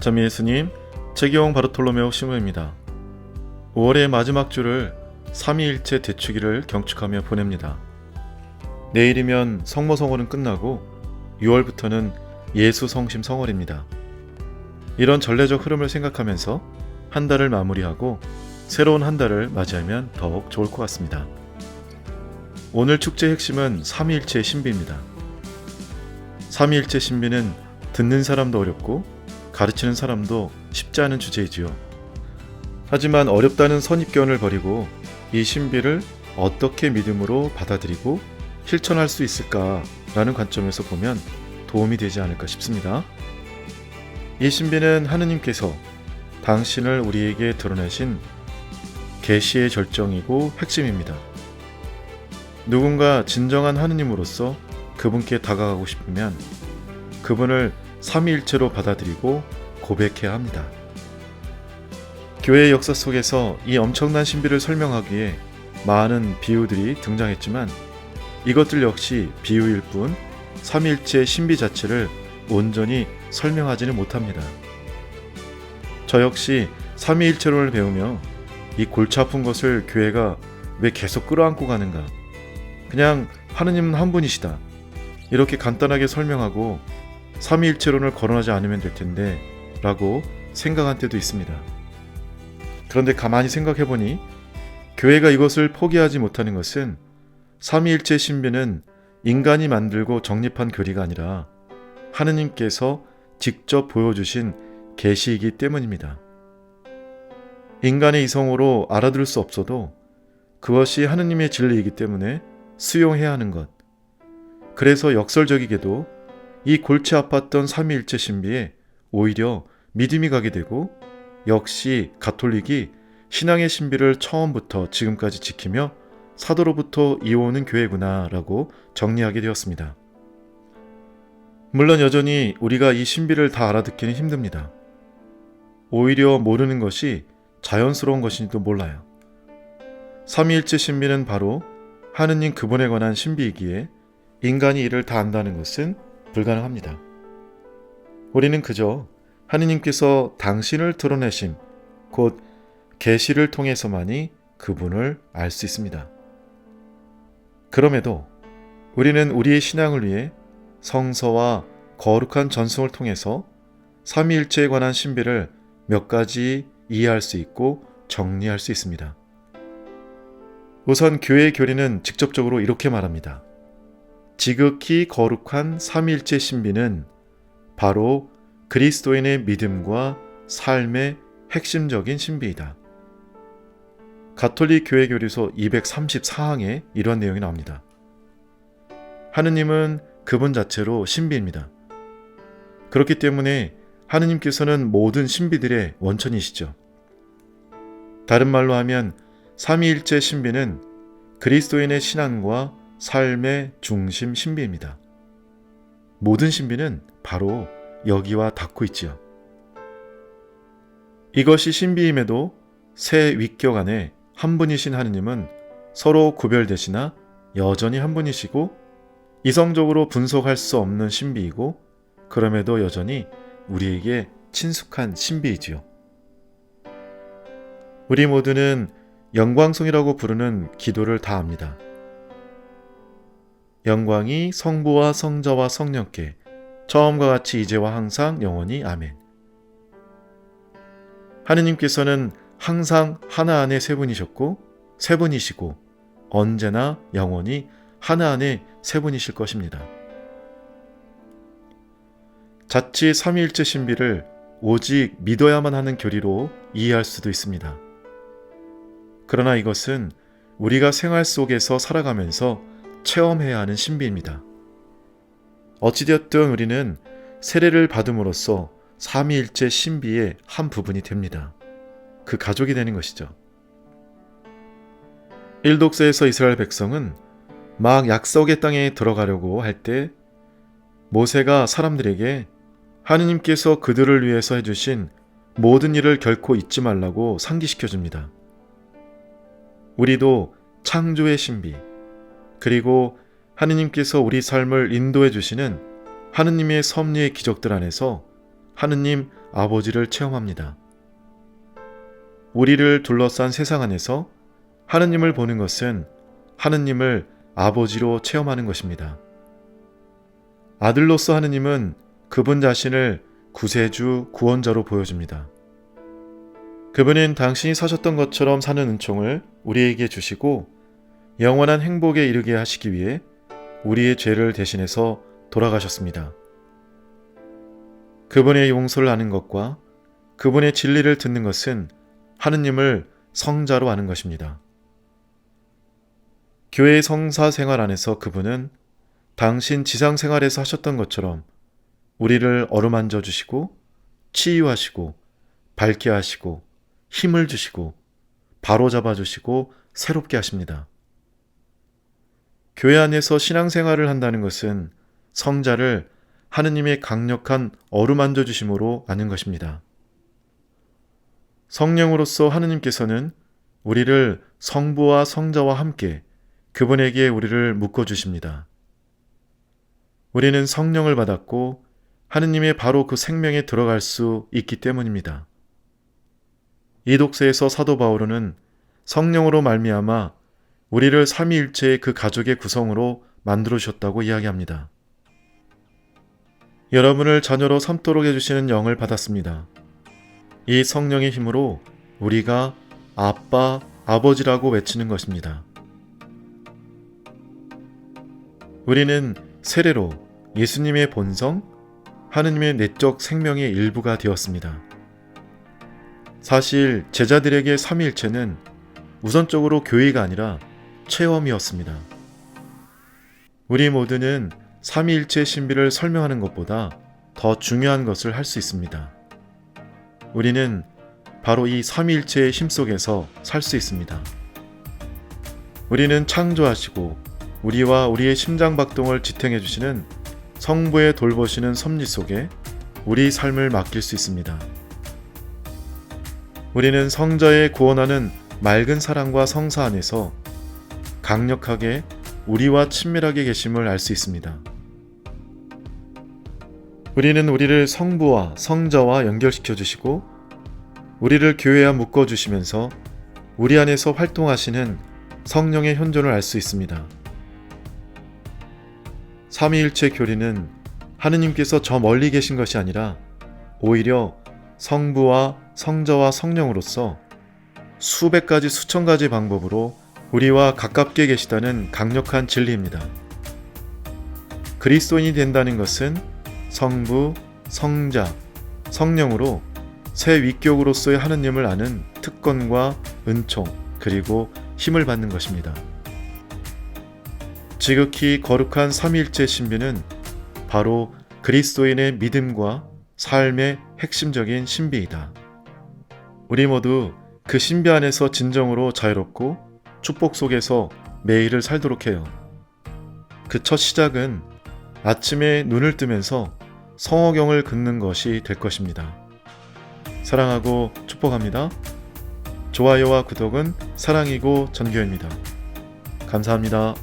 자미 예수님, 재경 바르톨로메오 시모입니다. 5월의 마지막 주를 삼위일체 대축일을 경축하며 보냅니다. 내일이면 성모성월은 끝나고 6월부터는 예수 성심 성월입니다. 이런 전례적 흐름을 생각하면서 한 달을 마무리하고 새로운 한 달을 맞이하면 더욱 좋을 것 같습니다. 오늘 축제 핵심은 삼위일체 신비입니다. 삼위일체 신비는 듣는 사람도 어렵고 가르치는 사람도 쉽지 않은 주제이지요. 하지만 어렵다는 선입견을 버리고 이 신비를 어떻게 믿음으로 받아들이고 실천할 수 있을까라는 관점에서 보면 도움이 되지 않을까 싶습니다. 이 신비는 하느님께서 당신을 우리에게 드러내신 계시의 절정이고 핵심입니다. 누군가 진정한 하느님으로서 그분께 다가가고 싶으면 그분을 삼위일체로 받아들이고 고백해야 합니다. 교회의 역사 속에서 이 엄청난 신비를 설명하기에 많은 비유들이 등장했지만 이것들 역시 비유일 뿐 삼위일체의 신비 자체를 온전히 설명하지는 못합니다. 저 역시 삼위일체론을 배우며 이 골치 아픈 것을 교회가 왜 계속 끌어안고 가는가? 그냥 하느님은 한 분이시다. 이렇게 간단하게 설명하고 삼위일체론을 거론하지 않으면 될 텐데 라고 생각한 때도 있습니다. 그런데 가만히 생각해 보니 교회가 이것을 포기하지 못하는 것은 삼위일체 신비는 인간이 만들고 정립한 교리가 아니라 하느님께서 직접 보여주신 계시이기 때문입니다. 인간의 이성으로 알아들을 수 없어도 그것이 하느님의 진리이기 때문에 수용해야 하는 것. 그래서 역설적이게도 이 골치 아팠던 삼위일체 신비에 오히려 믿음이 가게 되고 역시 가톨릭이 신앙의 신비를 처음부터 지금까지 지키며 사도로부터 이어오는 교회구나라고 정리하게 되었습니다. 물론 여전히 우리가 이 신비를 다 알아듣기는 힘듭니다. 오히려 모르는 것이 자연스러운 것인지도 몰라요. 삼위일체 신비는 바로 하느님 그분에 관한 신비이기에 인간이 이를 다 안다는 것은 불가능합니다. 우리는 그저 하느님께서 당신을 드러내심, 곧 계시를 통해서만이 그분을 알 수 있습니다. 그럼에도 우리는 우리의 신앙을 위해 성서와 거룩한 전승을 통해서 삼위일체에 관한 신비를 몇 가지 이해할 수 있고 정리할 수 있습니다. 우선 교회의 교리는 직접적으로 이렇게 말합니다. 지극히 거룩한 삼위일체 신비는 바로 그리스도인의 믿음과 삶의 핵심적인 신비이다. 가톨릭 교회 교리서 234항에 이런 내용이 나옵니다. 하느님은 그분 자체로 신비입니다. 그렇기 때문에 하느님께서는 모든 신비들의 원천이시죠. 다른 말로 하면 삼위일체 신비는 그리스도인의 신앙과 삶의 중심 신비입니다. 모든 신비는 바로 여기와 닿고 있지요. 이것이 신비임에도 새 위격 안에 한 분이신 하느님은 서로 구별되시나 여전히 한 분이시고 이성적으로 분석할 수 없는 신비이고 그럼에도 여전히 우리에게 친숙한 신비이지요. 우리 모두는 영광송이라고 부르는 기도를 다 합니다. 영광이 성부와 성자와 성령께 처음과 같이 이제와 항상 영원히 아멘. 하느님께서는 항상 하나 안에 세 분이셨고 세 분이시고 언제나 영원히 하나 안에 세 분이실 것입니다. 자칫 삼위일체 신비를 오직 믿어야만 하는 교리로 이해할 수도 있습니다. 그러나 이것은 우리가 생활 속에서 살아가면서 체험해야 하는 신비입니다. 어찌되었든 우리는 세례를 받음으로써 삼위일체 신비의 한 부분이 됩니다. 그 가족이 되는 것이죠. 일독서에서 이스라엘 백성은 막 약속의 땅에 들어가려고 할 때 모세가 사람들에게 하느님께서 그들을 위해서 해주신 모든 일을 결코 잊지 말라고 상기시켜 줍니다. 우리도 창조의 신비, 그리고 하느님께서 우리 삶을 인도해 주시는 하느님의 섭리의 기적들 안에서 하느님 아버지를 체험합니다. 우리를 둘러싼 세상 안에서 하느님을 보는 것은 하느님을 아버지로 체험하는 것입니다. 아들로서 하느님은 그분 자신을 구세주, 구원자로 보여줍니다. 그분은 당신이 사셨던 것처럼 사는 은총을 우리에게 주시고 영원한 행복에 이르게 하시기 위해 우리의 죄를 대신해서 돌아가셨습니다. 그분의 용서를 아는 것과 그분의 진리를 듣는 것은 하느님을 성자로 아는 것입니다. 교회 성사 생활 안에서 그분은 당신 지상 생활에서 하셨던 것처럼 우리를 어루만져 주시고 치유하시고 밝게 하시고 힘을 주시고 바로잡아 주시고 새롭게 하십니다. 교회 안에서 신앙생활을 한다는 것은 성자를 하느님의 강력한 어루만져 주심으로 아는 것입니다. 성령으로서 하느님께서는 우리를 성부와 성자와 함께 그분에게 우리를 묶어 주십니다. 우리는 성령을 받았고 하느님의 바로 그 생명에 들어갈 수 있기 때문입니다. 이 독서에서 사도 바오로는 성령으로 말미암아 우리를 삼위일체의 그 가족의 구성으로 만들어 주셨다고 이야기합니다. 여러분을 자녀로 삼도록 해주시는 영을 받았습니다. 이 성령의 힘으로 우리가 아빠, 아버지라고 외치는 것입니다. 우리는 세례로 예수님의 본성, 하느님의 내적 생명의 일부가 되었습니다. 사실 제자들에게 삼위일체는 우선적으로 교회가 아니라 체험이었습니다. 우리 모두는 삼위일체 신비를 설명하는 것보다 더 중요한 것을 할 수 있습니다. 우리는 바로 이 삼위일체의 힘 속에서 살 수 있습니다. 우리는 창조하시고 우리와 우리의 심장 박동을 지탱해 주시는 성부의 돌보시는 섭리 속에 우리 삶을 맡길 수 있습니다. 우리는 성자의 구원하는 맑은 사랑과 성사 안에서 강력하게 우리와 친밀하게 계심을 알 수 있습니다. 우리는 우리를 성부와 성자와 연결시켜 주시고 우리를 교회와 묶어 주시면서 우리 안에서 활동하시는 성령의 현존을 알 수 있습니다. 삼위일체 교리는 하느님께서 저 멀리 계신 것이 아니라 오히려 성부와 성자와 성령으로서 수백 가지 수천 가지 방법으로 우리와 가깝게 계시다는 강력한 진리입니다. 그리스도인이 된다는 것은 성부, 성자, 성령으로 새 위격으로서의 하느님을 아는 특권과 은총 그리고 힘을 받는 것입니다. 지극히 거룩한 삼위일체 신비는 바로 그리스도인의 믿음과 삶의 핵심적인 신비이다. 우리 모두 그 신비 안에서 진정으로 자유롭고 축복 속에서 매일을 살도록 해요. 그 첫 시작은 아침에 눈을 뜨면서 성어경을 긋는 것이 될 것입니다. 사랑하고 축복합니다. 좋아요와 구독은 사랑이고 전교입니다. 감사합니다.